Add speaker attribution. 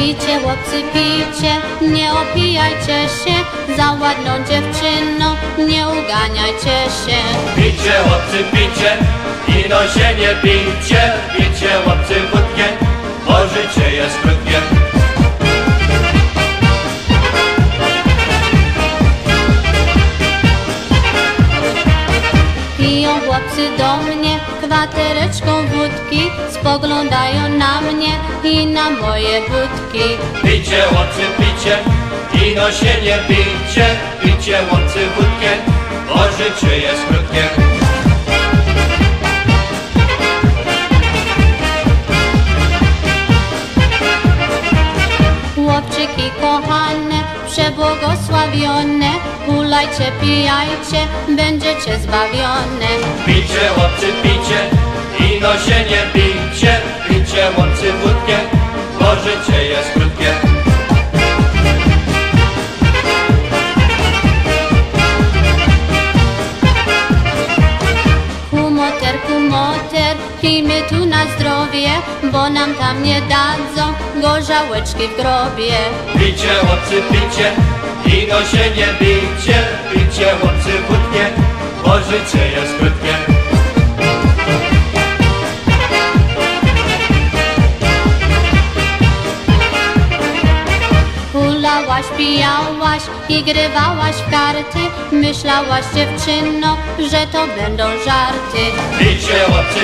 Speaker 1: Picie, chłopcy, picie, nie opijajcie się, za ładną dziewczyną nie uganiajcie się.
Speaker 2: Picie, chłopcy, picie, ino się nie bijcie, picie, chłopcy,
Speaker 1: Piją chłopcy do mnie kwatereczką wódki, spoglądają na mnie i na moje budki.
Speaker 2: Picie, chłopcy, picie, ino się nie bijcie, picie, chłopcy, wódkę, bo życie jest krótkie.
Speaker 1: Chłopczyki kochane, przebłogosławione, hulajcie, pijajcie, będziecie zbawione.
Speaker 2: Picie, chłopcy, picie, ino się nie bijcie, picie, chłopcy, wódkę, bo życie jest krótkie.
Speaker 1: Kumoter, kumoter, pijmy tu na zdrowie, bo nam tam nie dadzą gorzałeczki w grobie.
Speaker 2: Picie, chłopcy, picie, ino się nie bijcie, picie, chłopcy, wódkę, bo życie jest krótkie.
Speaker 1: Hulałaś, pijałaś i grywałaś w karty, myślałaś dziewczyno, że to będą żarty.
Speaker 2: Picie, chłopcy,